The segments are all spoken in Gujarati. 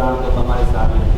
પ્રદાન કરવામાં આવી સામે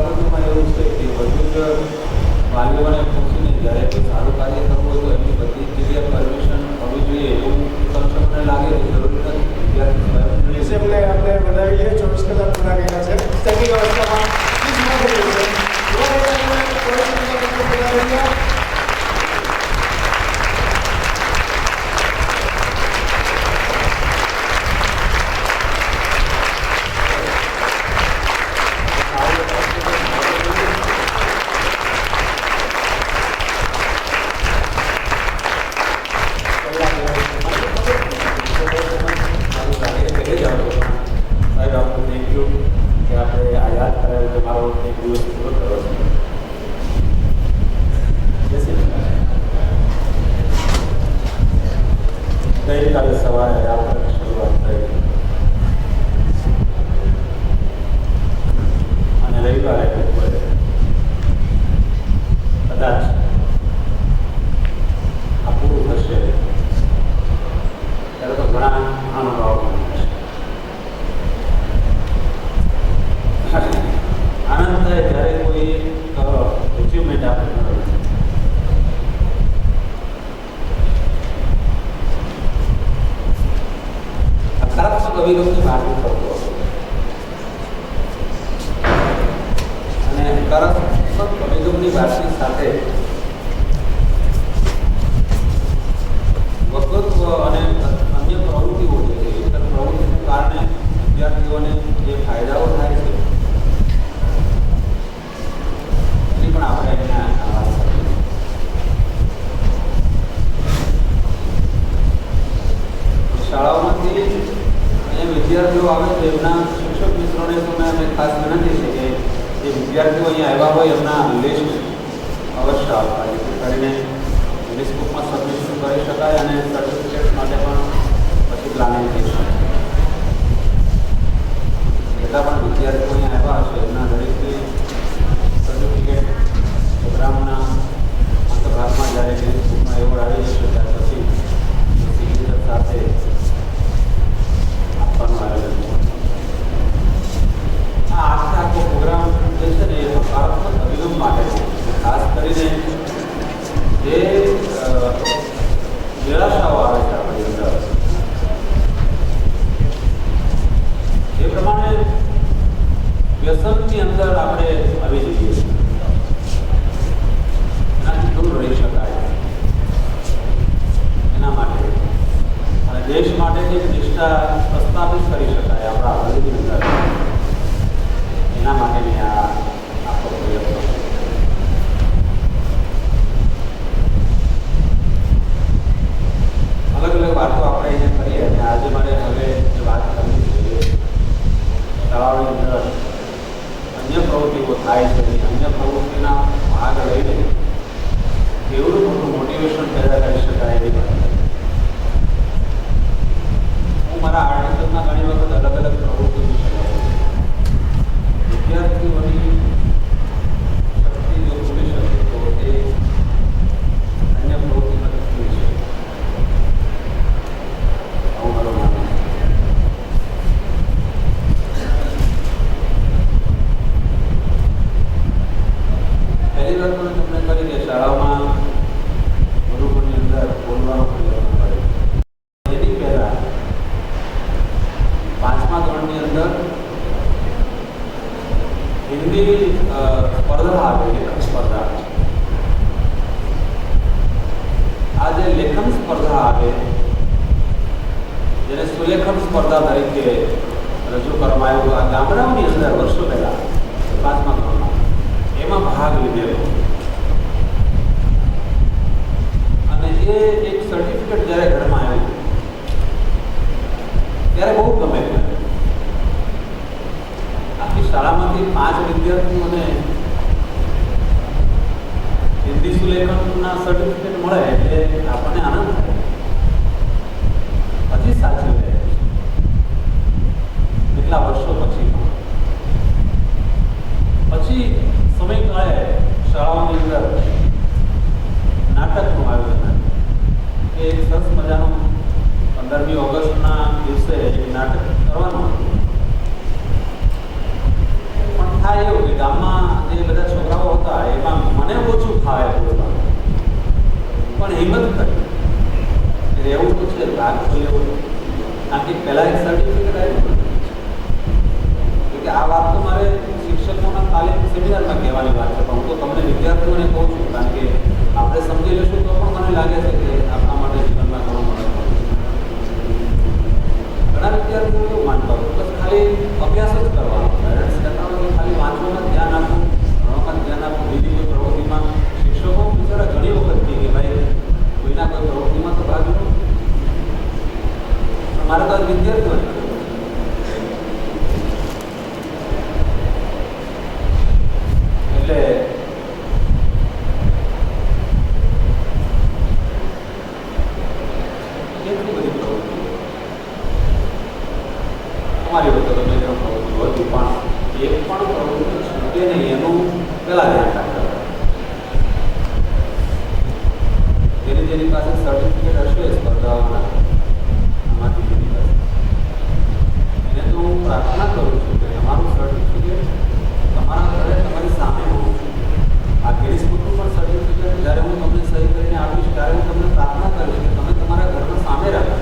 બાબતોમાં એવું છે કે વધુ વાલીઓને પૂછીને જ્યારે સારું કાર્ય કરવું હોય તો બધી જગ્યાએ પરમિશન હોવી જોઈએ એવું તમને લાગે જરૂર નથી. ડિસેમ્બલે આપણે વધાવી ચોવીસ કલાક પૂરા virus y barro. ખાસ વિનંતી છે કે જે વિદ્યાર્થીઓ અહીંયા આવ્યા હોય એમના લિસ્ટ અવશ્ય આપવા જેથી કરીને લિસ્ટ બુકમાં સબમિશન કરી શકાય અને સર્ટિફિકેટ માટે પણ પછી પ્લાનિંગ થઈ શકાય. જેટલા પણ વિદ્યાર્થીઓ અહીંયા આવ્યા હશે, એમના દરેકને સર્ટિફિકેટ પ્રોગ્રામના અંતભાગમાં જ્યારે લિસ્ટ બુકમાં એવોર્ડ આવી જશે, ત્યાર પછી સિગ્નેચર સાથે આપવાનું છે. આ આજના પ્રોગ્રામ જે છે ને એ ભારતના અભિગમ માટે ખાસ કરીને જે નિરાશાઓ આવે છે આપણી અંદર. એ પ્રમાણે વ્યસનની અંદર આપણે આવી જઈએ. સ્પર્ધા દરેક મને કહું છું, કારણ કે આપણે સમજી લઈશું તો પણ મને લાગે છે કે આપણા માટે જીવનમાં ઘણો મળે ઘણા વિદ્યાર્થીઓ એવું માનતા હોય, બસ ખાલી અભ્યાસ જ કરો. અમારી વખતે તો મિત્ર પ્રવૃત્તિઓ હતી, પણ એ પણ પ્રવૃત્તિ છૂટે નહીં, એનું પહેલાં ધ્યાન રાખતા જેની પાસે સર્ટિફિકેટ હશે, સ્પર્ધાઓના, આમાંથી જેની પાસે. એને તો હું પ્રાર્થના કરું છું કે અમારું સર્ટિફિકેટ તમારા ઘરે તમારી સામે હોવું આ ગેસ પૂરતું પણ સર્ટિફિકેટ જ્યારે હું તમને સહી કરીને આપીશ, ત્યારે હું તમને પ્રાર્થના કરીશ કે તમે તમારા ઘરમાં સામે રાખો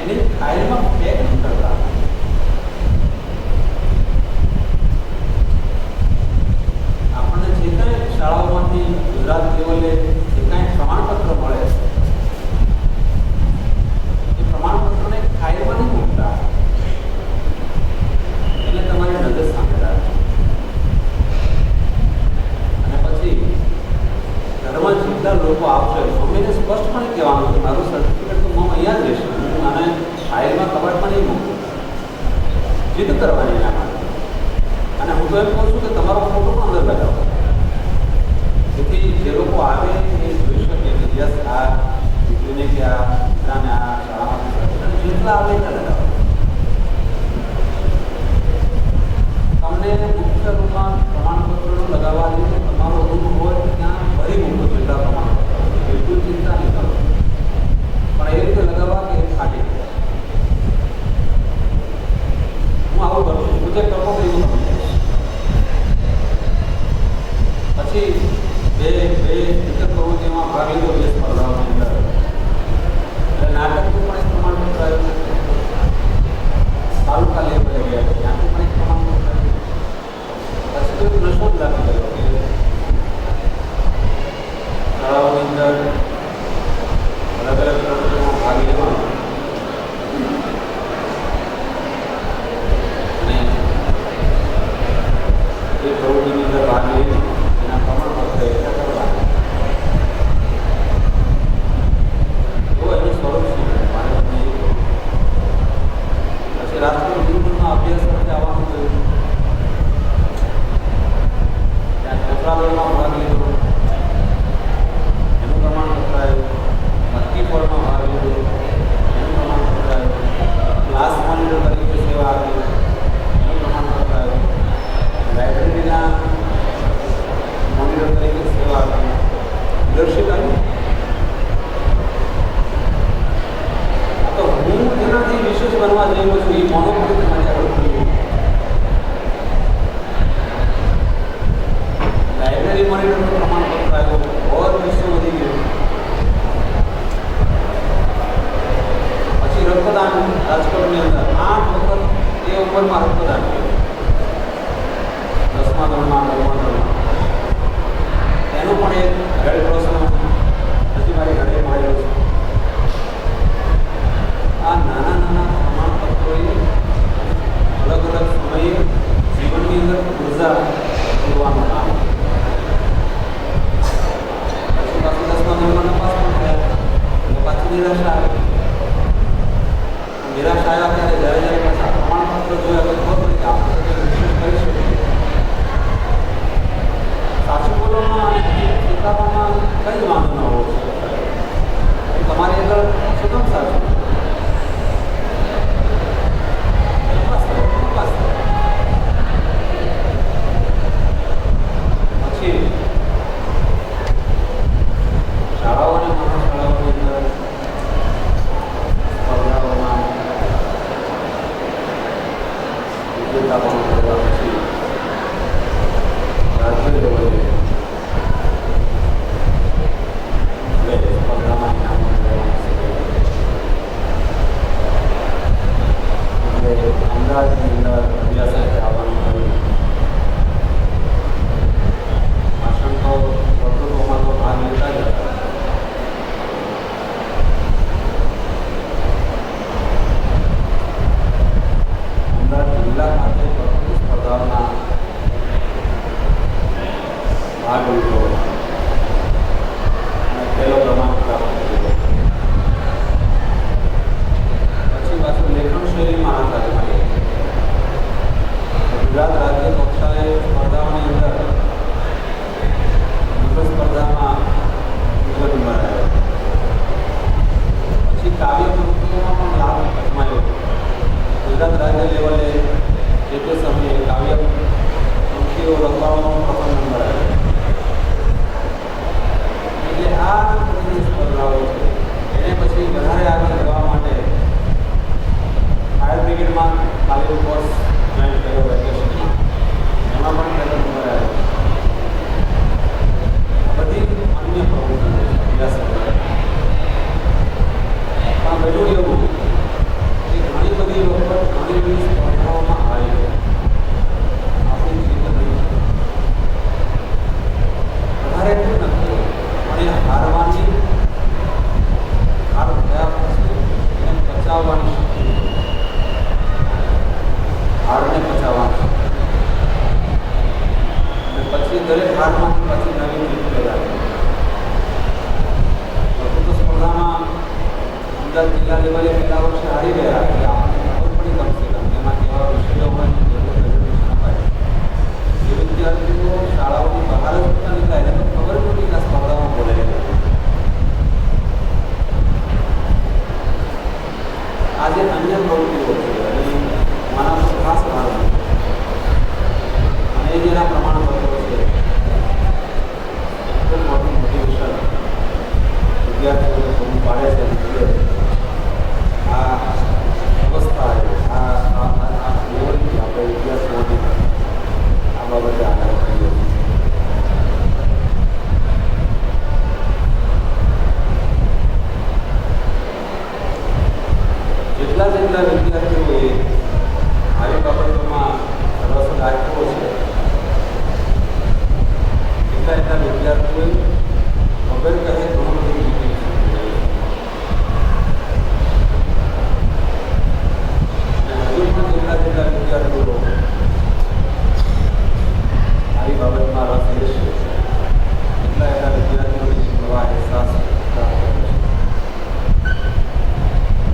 એની ફાઇલમાં શાળાઓમાંથી ગુજરાત લેવલે અને મુખ્ય રૂપમાં પ્રમાણપત્રો લગાવવા જોઈએ તમારો રૂમ હોય por la 감사합니다. 阿公。eu posso સરકાર લેવાની કેટલા વર્ષે આવી રહ્યા કે આપણને ખબર પડી કમસે કમ શાળાઓની બહાર જ નીકળે એને